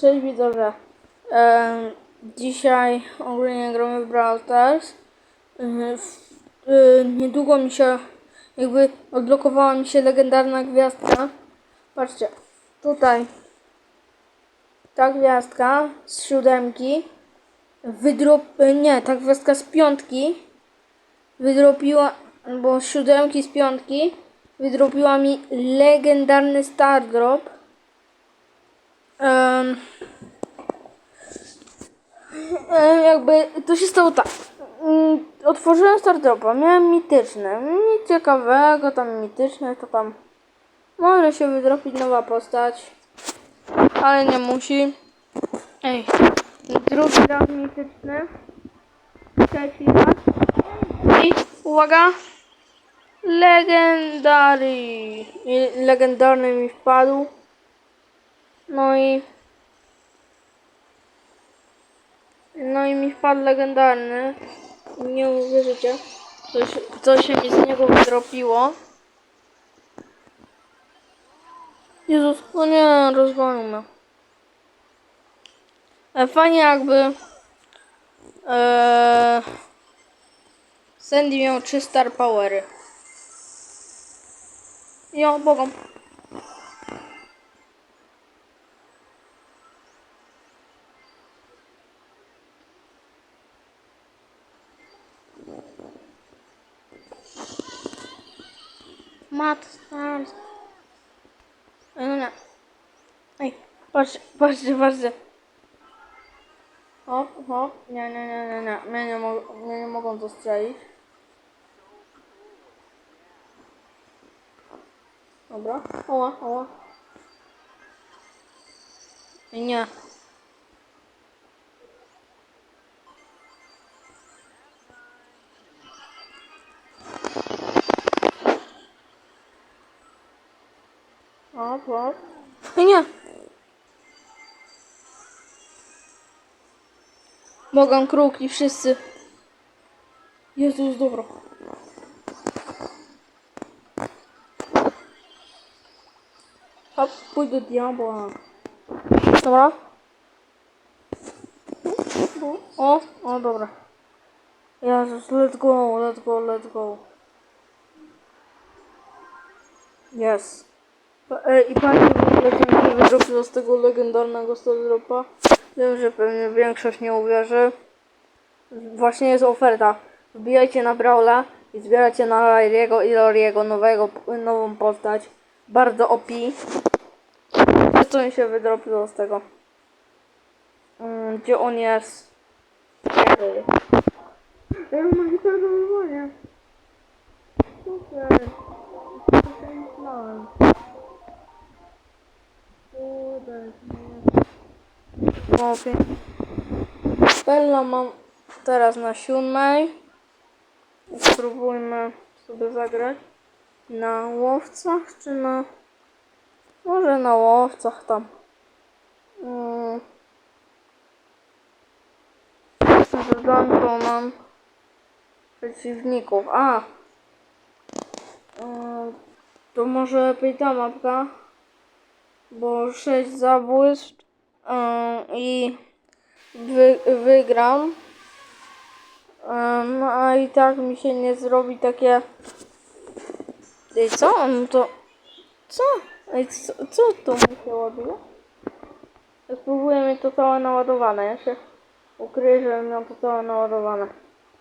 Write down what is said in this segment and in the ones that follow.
Cześć widzowie. Em, dzisiaj ogólnie gramy w Brawl Stars. Niedługo mi się jakby odblokowała mi się legendarna gwiazdka. Patrzcie, tutaj ta gwiazdka z siódemki wydrop... nie, ta gwiazdka z piątki wydropiła, bo z siódemki z piątki wydropiła mi legendarny Star Drop. E, jakby to się stało tak. Mm, Otworzyłem Stardropa, miałem mityczne. Nic ciekawego, tam mityczne, to tam może się wydropić nowa postać, ale nie musi. Ej, drugi raz mityczny, trzeci raz i uwaga, legendary. I legendarny mi wpadł. No i No i mi wpadł legendarny. Nie uwierzycie. Coś, co się mi z niego wydropiło. Jezus, no nie, rozwalił mnie. Fajnie jakby... E, Sandy miał 3 star powery. Jo, bogom. Ej, no nie. Ej, patrz, patrzcie, patrzcie. Hop, hop. Nie, nie, nie, nie, nie. Mnie nie, mo mnie nie mogą zastrzelić. Dobra. Oła, oła. Nie. Hop, hop. Ej, nie. Mogą kruki wszyscy. Jezus, dobra. Hop, pójdę do diabła. Dobra. O, o, dobra. Jezus, let's go, let's go, let's go. Yes. E, I pani w ogóle dzięki wydropiło z tego legendarnego Stardropa. Wiem, że pewnie większość nie uwierzy. Właśnie jest oferta. Wbijajcie na Brawla i zbierajcie na Lariego i Loriego nowego, nową postać. Bardzo OP. Co mi się wydropiło z tego? Mm, Gdzie on jest? Ja mam gitarę do wywołania. Super. Super Bella mam teraz na siódmej. Spróbujmy sobie zagrać na łowcach, czy na... Może na łowcach tam. Mm. Z Blanką mam przeciwników. A! Mm, To może lepiej ta mapka bo 6 zabójstw ym, i wy, wygram. Ym, a i tak mi się nie zrobi takie. Ej, co on to. Co? Ej, co, co to mi się ładuje? Spróbuję mieć to całe naładowane. Ja się ukryję, żebym miał to całe naładowane.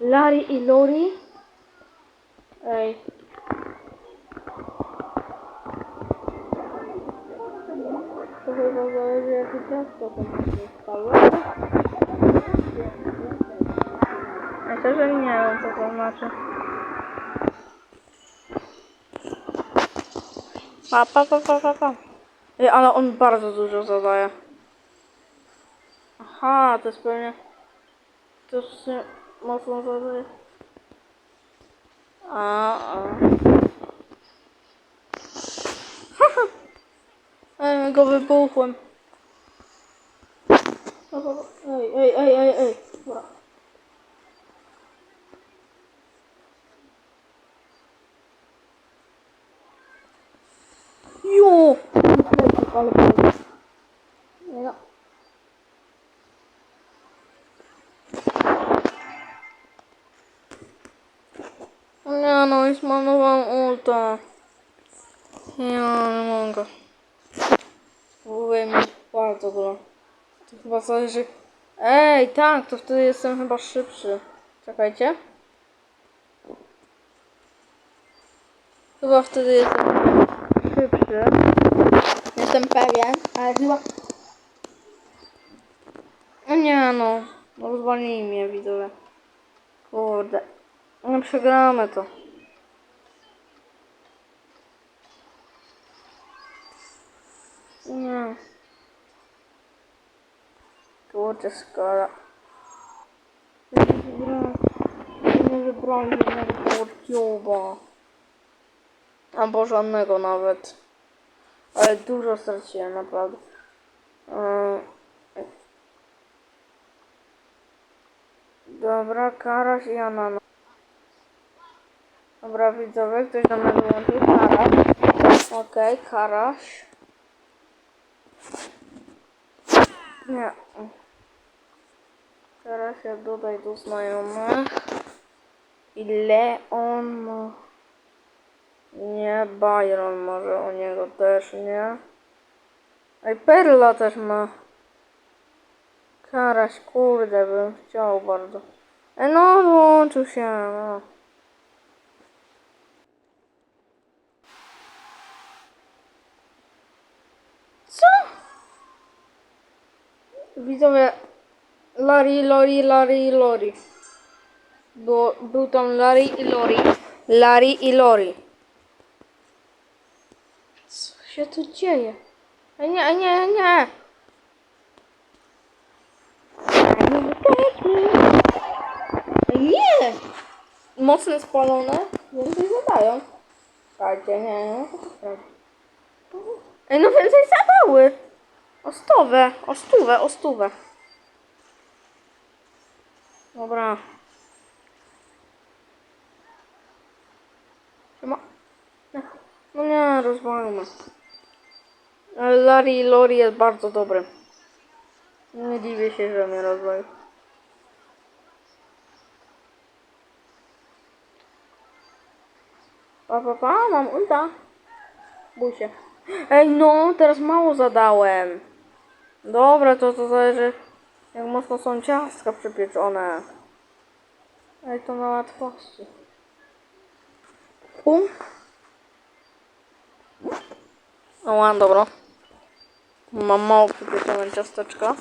Larry i Lori? Ej. To zależy jakie ciasto tam zostało. Ja szczerze nie wiem co to znaczy. Pa, pa, pa, pa, pa, pa. Ej, ale on bardzo dużo zadaje. Aha, to jest pewnie... To się mocno zadaje. A, a. Jestem go wybuchłem. Ej, ej, ej, hey, hey, hey. Jo! Ale Nie no. Nie no, i zmarnowałem ulta. Ja. Byłem bardzo dużo. To chyba zależy... Ej, tak, to wtedy jestem chyba szybszy. Czekajcie. Chyba wtedy jestem szybszy. Jestem pewien, ale chyba... No nie no, rozwalili mnie widzowie. Kurde. No przegramy to. Nie. Kurde skala. Nie wybrałem żadnego portuba. Albo żadnego nawet. Ale dużo straciłem naprawdę. Yy. Dobra, Karaś i Anana. Dobra, widzowie, ktoś do mnie dołączył. Karaś. Okej, Karaś. Nie. Teraz ja dodaj do znajomych. I Leon ma... Nie, Byron może o niego też, nie? Ej, Perla też ma. Karaś, kurde, bym chciał bardzo. E no, dołączył się, no. Co? Widzowie, Larry, Lori, Larry, Lori. Było, był tam Larry i Lori. Larry i Lori. Co się tu dzieje? A nie, a nie, a nie. Nie! Mocno spalone, więcej zadają. Słuchajcie, nie, prawda. Ej, no więcej zadały. O stówę, o. Dobra. Siema. No nie, rozwalmy. Larry Lori jest bardzo dobry. Nie dziwię się, że mnie rozwalił. Pa, pa, pa, mam ulta. Bój się. Ej, no, teraz mało zadałem. Dobra, to to zależy, jak mocno są ciastka przypieczone. Ej, to na łatwości. Pum. No, mam dobro. Mam mało przypieczone ciasteczka.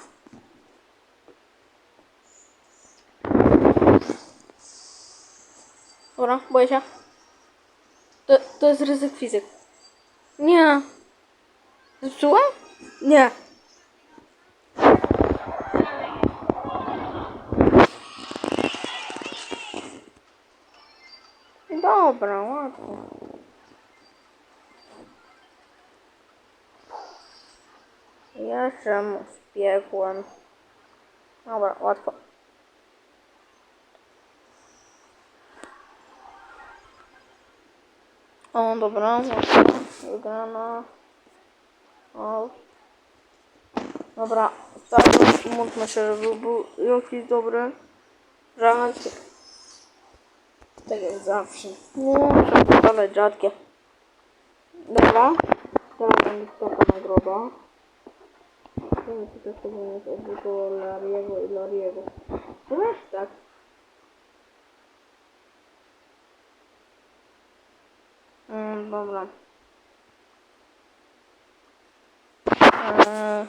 Dobra, boję się. To, to jest ryzyk fizyk. Nie. Zepsułem? Nie. Dobra, łatwo. Jeszcze mu zbiegłem. Dobra, łatwo. O, dobra, łatwo. Wygrana. O. Dobra, tak, módlmy się, żeby był jakiś dobry żart. Tak jak zawsze. No, trzeba podać rzadkie. Dobra, teraz będzie taka nagroda. To mi tutaj sobie jest obydwu Lariego i Lariego. No wiesz, tak. Mm, dobra. Eee,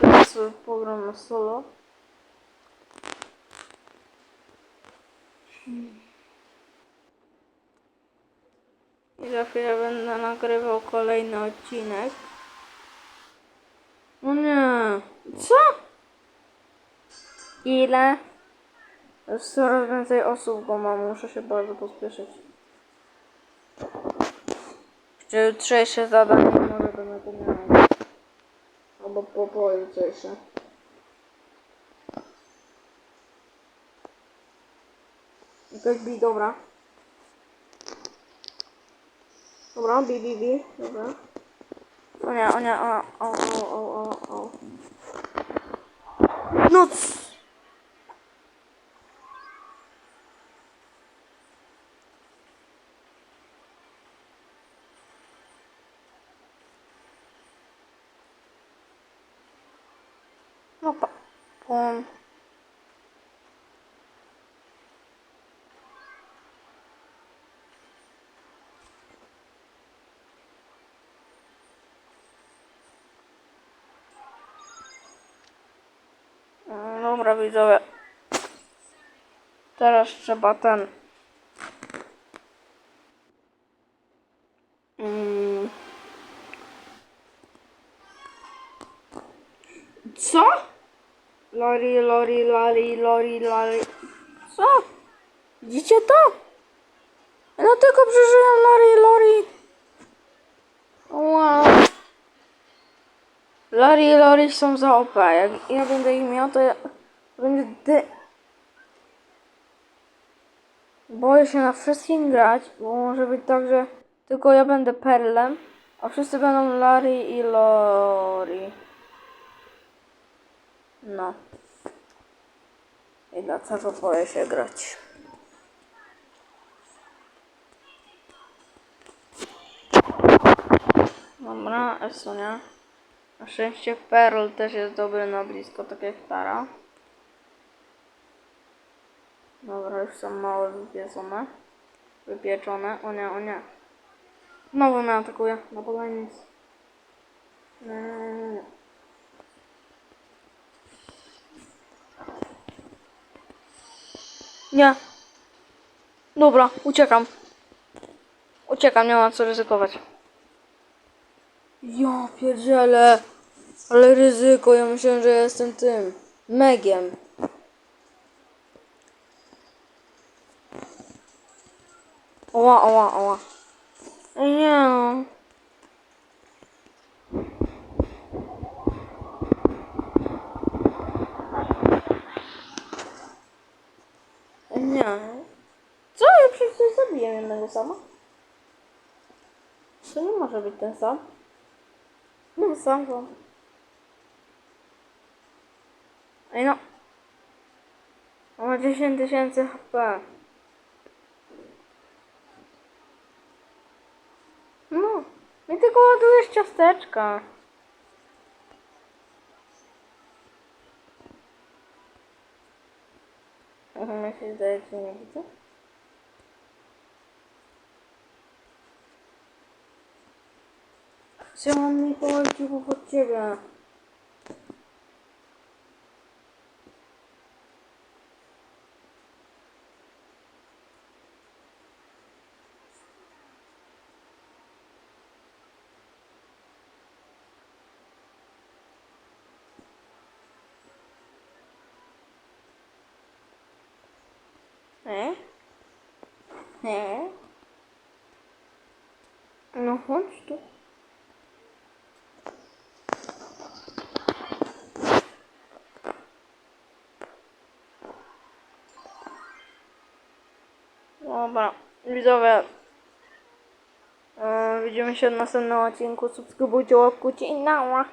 teraz pogram na solo. I za chwilę będę nagrywał kolejny odcinek. No nie. Co? Ile? Jest coraz więcej osób go mam, muszę się bardzo pospieszyć. Czy jutrzejsze zadanie może będę to miał. Albo po pojutrzejsze. Bi, dobra. Dobra, bi, bi, bi, dobra. O nie, o nie, o, o, o, o, o, o. Noc! No, pa, pum. Dobra widzowie. Teraz trzeba ten. Mm. Co? Lori, lori, lori, lori, lori. Co? Widzicie to? No tylko przeżyłem lori, lori. Wow. Lori lori są za OP. Jak ja będę ich miał, to ja będzie dy... Boję się na wszystkim grać, bo może być tak, że tylko ja będę perlem, a wszyscy będą Lari i Lori. No. I dlatego boję się grać. Dobra, Esunia. Na szczęście Pearl też jest dobry na blisko, tak jak Tara. Dobra, już są małe wypieczone. Wypieczone. O nie, o nie. Znowu mnie atakuje. No podaj nic. Nie, nie, nie. Dobra, uciekam. Uciekam, nie ma co ryzykować. Ja pierdzielę. Ale ryzyko, ja myślałem, że jestem tym. Megiem. Oła, oła, oła. Nie Nie. Co? Ja przecież zabiję jednego sama. To nie może być ten sam. No sam go. Ej no. On ma 10 tysięcy HP. No. I tylko ładujesz ciasteczka. Mhm, mi się zdaje, że nie widzę. Chciałam mi polecił pod ciebie. Nie? Nie? No chodź tu. Dobra, widzowie. Yy, widzimy się w następnym odcinku. Subskrybujcie, łapkujcie i nała.